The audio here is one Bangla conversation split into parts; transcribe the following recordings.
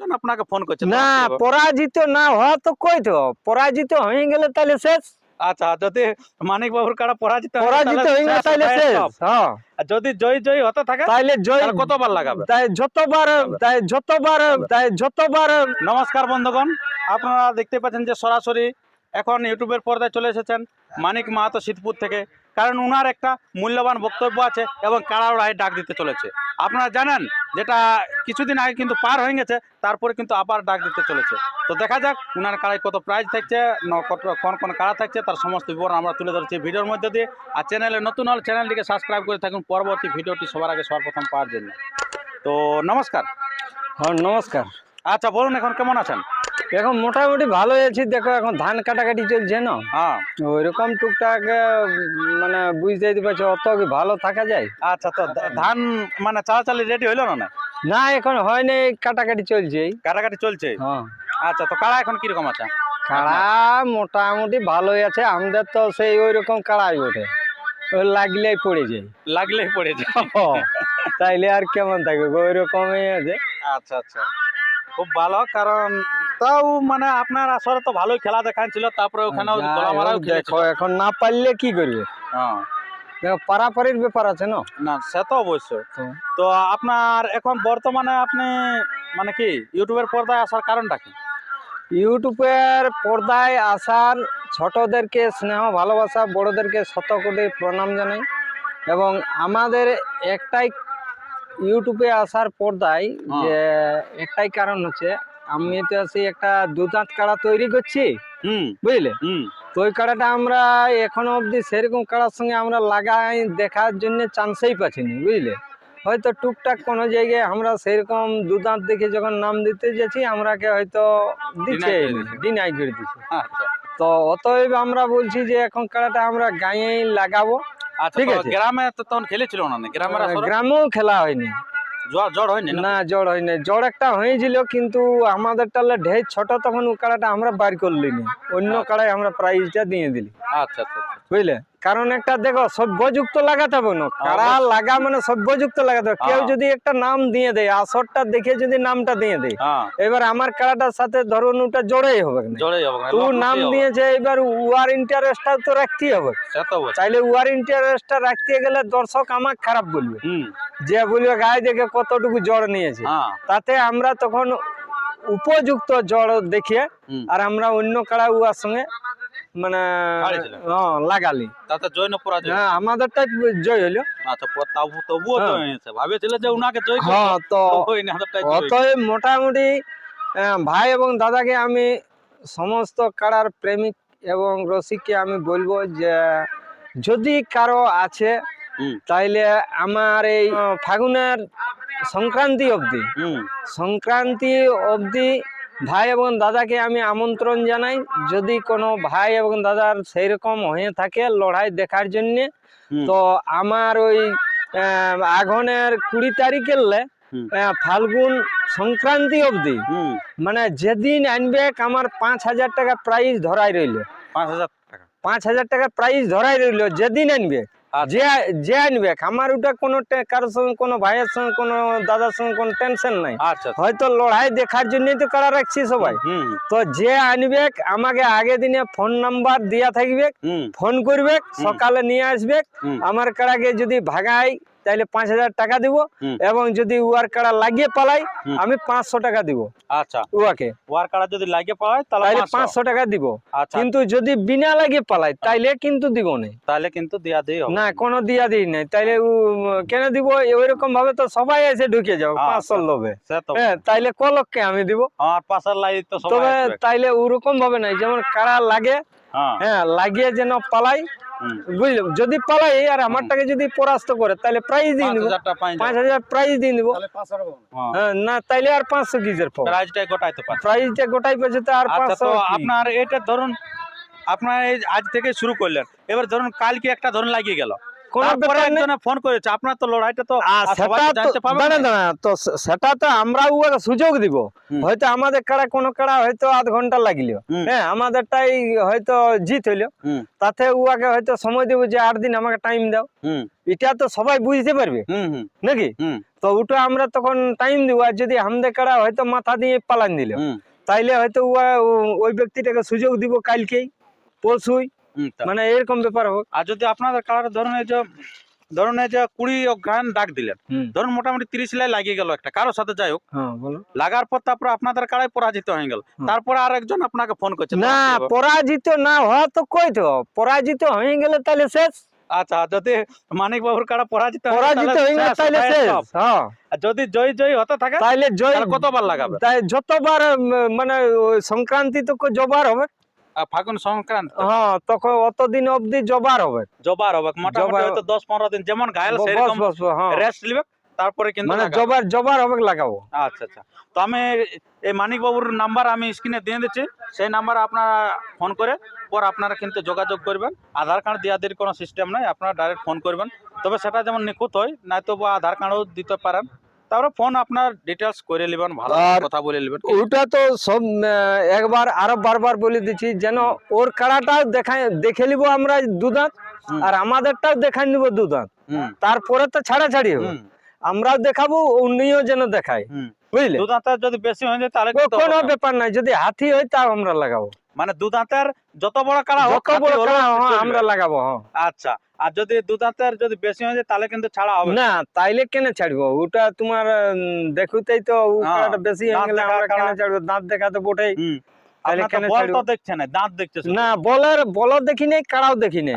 জন্য আপনাকে ফোন করছে না পরাজিত না হওয়া তো কই তো? পরাজিত হয়ে গেলে তাহলে শেষ। আচ্ছা যদি মানিক বাবুর কাড়া পরাজিত পরাজিত হয়ে গেলে তাহলে শেষ হ্যাঁ। আর যদি জয় জয় হতে থাকে তাহলে জয়। কতবার লাগাবে? তাই যতবার তাই যতবার তাই যতবার। নমস্কার বন্ধুগণ আপনারা দেখতে পাচ্ছেন যে সরাসরি এখন ইউটিউবের পর্দায় চলে এসেছেন মানিক মাহাতো শীতপুর থেকে। কারণ উনার একটা মূল্যবান বক্তব্য আছে এবং কাড়াড়ায় ডাক দিতে চলেছে। আপনারা জানেন যেটা কিছুদিন আগে কিন্তু পার হয়ে গেছে তারপরে কিন্তু আবার ডাক দিতে চলেছে। তো দেখা যাক উনার কাড়ায় কত প্রাইজ থাকছে কত- কোন কোন কারা থাকছে তার সমস্ত বিবরণ আমরা তুলে ধরছি ভিডিওর মধ্যে দিয়ে। আর চ্যানেলে নতুন হলে চ্যানেলটিকে সাবস্ক্রাইব করে থাকুন পরবর্তী ভিডিওটি সবার আগে সর্বপ্রথম পাওয়ার জন্য। তো নমস্কার। হ্যাঁ নমস্কার। আচ্ছা বলুন এখন কেমন আছেন? এখন মোটামুটি ভালোই আছি। দেখো এখন ধান কাটাকাটি চলছে না? হ্যাঁ। ওইরকম টুকটাক মানে বুঝতেই পারছ অত কি ভালো থাকা যায়? আচ্ছা তো ধান মানে চালাচালি রেডি হইল না না? না এখন হয়নি কাটাকাটি চলছে। কাটাকাটি চলছে? হ্যাঁ। আচ্ছা তো কাড়া এখন কীরকম আছে? কাড়া মোটামুটি ভালোই আছে আমাদের তো সেই ওই রকম কাড়াই ওঠে ওই লাগলেই পড়ে যায়। লাগলেই পড়েছে তাইলে আর কেমন থাকবে? ওই রকমই আছে। আচ্ছা আচ্ছা। খুব ভালো কারণ তাও মানে আপনার আসরে তো ভালোই খেলা দেখাচ্ছিল তারপরে ওখানে দেখো এখন না পারলে কি করবে? হ্যাঁ। পারাপারির ব্যাপার আছে না? না সে তো অবশ্যই। তো? তো আপনার এখন বর্তমানে আপনি মানে কি ইউটিউবের পর্দায় আসার কারণটা কি? ইউটিউবের পর্দায় আসার ছোটদেরকে স্নেহ ভালোবাসা বড়দেরকে শত কোটি প্রণাম জানাই। এবং আমাদের একটাই ইউটিউবে আসার পর্দায় হ্যাঁ। যে একটাই কারণ হচ্ছে আমি তো আছি একটা দুধাঁত কাড়া তৈরি করছি। হুম। বুঝলে? হুম। তো ওই কাড়াটা আমরা এখনও অবধি সেরকম কাড়ার সঙ্গে আমরা লাগাই দেখার জন্য চান্সেই পাচ্ছিনি বুঝলে? হয়তো টুকটাক কোনো জায়গায় আমরা সেরকম দুদাঁত দেখে যখন নাম দিতে যাচ্ছি আমরাকে হয়তো দিচ্ছে ডিনাই করে দিচ্ছে। আচ্ছা। তো অতএব আমরা বলছি যে এখন কাড়াটা আমরা গাঁয়েই লাগাবো। আচ্ছা ঠিক আছে। গ্রামে তো তখন খেলেছিল না? গ্রামেও খেলা হয়নি। জ্বর জ্বর হয়নি না? না জ্বর হয়নি। জ্বর একটা হয়েছিল কিন্তু আমাদের টালে ঢের ছোট তখন ও কাড়াটা আমরা বার করলিনি। অন্য কাড়াই কাড়ায় আমরা প্রাইজটা দিয়ে দিলি। আচ্ছা আচ্ছা আচ্ছা। বুঝলে? কারণ একটা দেখো সভ্যযুক্ত লাগাতে হবে না। কারা লাগা মানে সভ্যযুক্ত লাগাতে হবে। কেউ হ্যাঁ। যদি একটা নাম দিয়ে দেয় আসরটা দেখে যদি নামটা দিয়ে দেয় হ্যাঁ। এবার আমার কারাটার সাথে ধরুন ওটা জোড়াই হবে তো নাম দিয়েছে এবার ওয়ার ইন্টারেস্টটা তো রাখতেই হবে। চাইলে উয়ার ইন্টারেস্টটা রাখতে গেলে দর্শক আমার খারাপ বলবে। হুম। যে বলবে গায়ে দেখে কতটুকু জড় নিয়েছে? হ্যাঁ। তাতে আমরা তখন উপযুক্ত জড় দেখিয়ে আর আমরা অন্য কারা উয়ার সঙ্গে মানে হ্যাঁ লাগালি। তাতে জৈন পরাজয়। হ্যাঁ আমাদেরটা জয় হলো আচ্ছা প- তাবু তবুও হ্যাঁ। জয় হয়েছে। ভাবেছিল যে উনাকে জয় হ্যাঁ তো। অতএব মোটামুটি ভাই এবং দাদাকে আমি সমস্ত কারার প্রেমিক এবং রসিককে আমি বলব যে যদি কারও আছে তাইলে আমার এই ফাগুনের সংক্রান্তি অবধি। সংক্রান্তি অবধি ভাই এবং দাদাকে আমি আমন্ত্রণ জানাই। যদি কোনো ভাই এবং দাদার সেই রকম হয়ে থাকে লড়াই দেখার জন্যে। তো আমার ওই আহ, আঘনের কুড়ি তারিখের ফাল্গুন সংক্রান্তি অবধি মানে যেদিন আনবে আমার পাঁচ হাজার টাকা প্রাইজ ধরাই রইল। পাঁচ হাজার টাকা। পাঁচ হাজার টাকা প্রাইজ ধরাই রইল যেদিন আনবে। যে যে আনবে আমার ওটা কোনো কারোর সঙ্গে কোনো ভাইয়ের সঙ্গে কোনো দাদার সঙ্গে কোনো টেনশন নাই। আচ্ছা আচ্ছা। হয়তো লড়াই দেখার জন্যই তো কারা রাখছি সবাই। হুম তো যে আনবে আমাকে আগে দিনে ফোন নাম্বার দিয়া থাকবে ফোন করবে সকালে নিয়ে আসবে। আমার কাড়াকে যদি ভাগাই তাহলে পাঁচ হাজার টাকা দিব এবং যদি উয়ার কাড়া লাগিয়ে পালাই আমি পাঁচশো টাকা দিব। আচ্ছা। উয়াকে। ওয়ার যদি লাগিয়ে পাওয়ায় তাহলে পাঁচশো। পাঁচশো টাকা দিব। আচ্ছা। কিন্তু যদি বিনা লাগিয়ে পালাই তাইলে কিন্তু দিব না। তাহলে কিন্তু দিয়া হবে। না কোনো দিয়া দিই নাই। তাইলে কেন দিব? ওইরকম ভাবে তো সবাই এসে ঢুকে যাও হ্যাঁ, পাঁচশো লোভে। হ্যাঁ তাইলে কলককে আমি দিব। পাশের লাইট তো তবে তাইলে ওরকম ভাবে নাই। যেমন কারা লাগে হ্যাঁ। হ্যাঁ লাগিয়ে যেন পালাই হুম। বুঝলি যদি পালাই আর আমারটাকে যদি পরাস্ত করে তাহলে প্রাইজ দিয়ে পাঁচ দিব হাজার। পাঁচ হাজার প্রাইজ দিয়ে দিব হ্যাঁ। হ্যাঁ না তাইলে আর পাঁচশো কিসের পাবো? প্রাইজটাই গোটাইতে পারে। প্রাইজটা গোটাই পেয়েছে তো আর আচ্ছা পাঁচশো আপনার এটা ধরুন আপনার এই আজ থেকে শুরু করলেন। এবার ধরুন কালকে একটা ধরুন লাগিয়ে গেল। ফোন করেছে আপনার তো লড়াইটা তো সেটা তো সেটা আমরা উহাকে সুযোগ দিব। হয়তো আমাদের কাড়া কোনো কাড়া হয়তো আধ ঘণ্টা লাগিল। হ্যাঁ আমাদেরটাই হয়তো জিত হইল। তাতে উহাকে হয়তো সময় দেবো যে আট দিন আমাকে টাইম দাও। এটা তো সবাই বুঝতে পারবে। নাকি? তো ওটা আমরা তখন টাইম দিব। আর যদি আমাদের কাড়া হয়তো মাথা দিয়ে পালান দিল। তাইলে হয়তো ওই ব্যক্তিটাকে সুযোগ দিব কালকেই। পরশুই। মানে এরকম ব্যাপার হোক। আর যদি আপনাদের কালার ধরুন এই যে ধরুন এই যে কুড়ি অজ্ঞান ডাক দিলেন ধরুন মোটামুটি তিরিশ লাই লাগিয়ে গেল একটা কারোর সাথে যাই হোক। হ্যাঁ লাগার পর তারপরে আপনাদের কাড়াই পরাজিত হয়ে গেল। হুম। তারপরে আর একজন আপনাকে ফোন করছে না? পরাজিত না হওয়া তো কই তো পরাজিত হয়ে গেলে তাহলে শেষ। আচ্ছা যদি মানিক বাবুর কাড়া পরাজিত হয়ে পরাজিত হয়ে গেলে তাহলে শেষ হ্যাঁ। আর যদি জয় জয় হতে থাকে তাহলে জয়। কতবার লাগাবে? তাই যতবার মানে সংক্রান্তি তো জবার হবে। ফাগুন সংক্রান্ত? হ্যাঁ তখন অতদিন অবধি জবার হবে। জবার হবে। মোটামুটি হয়তো দশ পনেরো দিন যেমন সেরকম হ্যাঁ রেস্ট নিবে তারপরে কিন্তু মানে জবার জবার হবে লাগাবো। আচ্ছা আচ্ছা। তো আমি এই মানিক বাবুর নাম্বার আমি স্ক্রিনে দিয়ে দিচ্ছি। সেই নাম্বার আপনারা ফোন করে পর আপনারা কিন্তু যোগাযোগ করবেন। আধার কার্ড দেওয়াদের কোনো সিস্টেম নাই আপনারা ডাইরেক্ট ফোন করবেন। তবে সেটা যেমন নিখুঁত হয় নয়তো বা আধার কার্ডও দিতে পারেন। তারপরে ফোন আপনার ডিটেলস করে নেবেন ভালো কথা বলে নেবেন। ওটা তো সব একবার আরও বারবার বলে দিচ্ছি যেন ওর কাড়াটাও দেখায় দেখে নিব আমরা দুদাঁত। আর আমাদেরটাও দেখাই নিব দুদাঁত তারপরে তো ছাড়াছাড়ি হবে। আমরাও দেখাবো উনিও যেন দেখায়। বুঝলে? দু যদি বেশি হয়ে যায় তাহলে কোনো ব্যাপার নাই যদি হাতি হয় তাও আমরা লাগাবো। মানে দু দাঁতের যত বড় কাড়া হোক হয়। আমরা লাগাবো হ্যাঁ। আচ্ছা আর যদি দু দাঁতের যদি বেশি হয়ে যায় তাহলে কিন্তু ছাড়া হবে না। তাইলে কেন ছাড়বো? ওটা তোমার দেখুতেই তো হ্যাঁ, কাড়াটা বেশি হয়ে গেলে আমরা কেন ছাড়বো? দাঁত দেখা তো বটেই। হুম তাহলে আপনার তো কেন বল ছাড়বো? তো দেখছে না দাঁত দেখছে না বলের বল দেখি নাই কাড়াও দেখি নাই।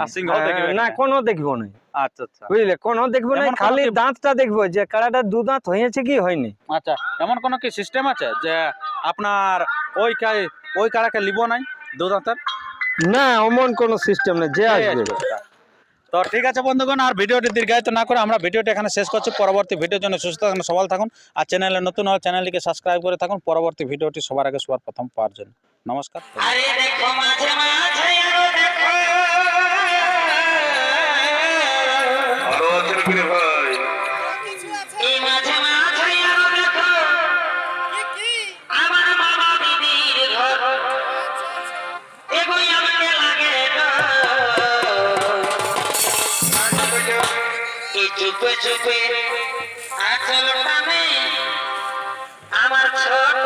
দেখবে না না। দেখব না আচ্ছা আচ্ছা। বুঝলে? কোনো দেখব না খালি দাঁতটা দেখব যে কাড়াটা দু দাঁত হয়েছে কি হয়নি। আচ্ছা এমন কোনো কি সিস্টেম আছে যে আপনার ওই ওই কাড়াকে লিব নাই দু দাঁতের? না অমন কোনো সিস্টেম নেই যে আসবে। তো ঠিক আছে বন্ধুগণ আর ভিডিওটি দীর্ঘায়িত না করে আমরা ভিডিওটি এখানে শেষ করছি। পরবর্তী ভিডিওর জন্য সুস্থ থাকুন সবাই থাকুন আর চ্যানেলে নতুন হলে চ্যানেলটিকে সাবস্ক্রাইব করে থাকুন। পরবর্তী ভিডিওটি সবার আগে সবার প্রথম পাওয়ার জন্য। নমস্কার। আরে দেখো মাঝে মাঝে আরও দেখো। চুপে চুপে আচল নামে আমার ছোট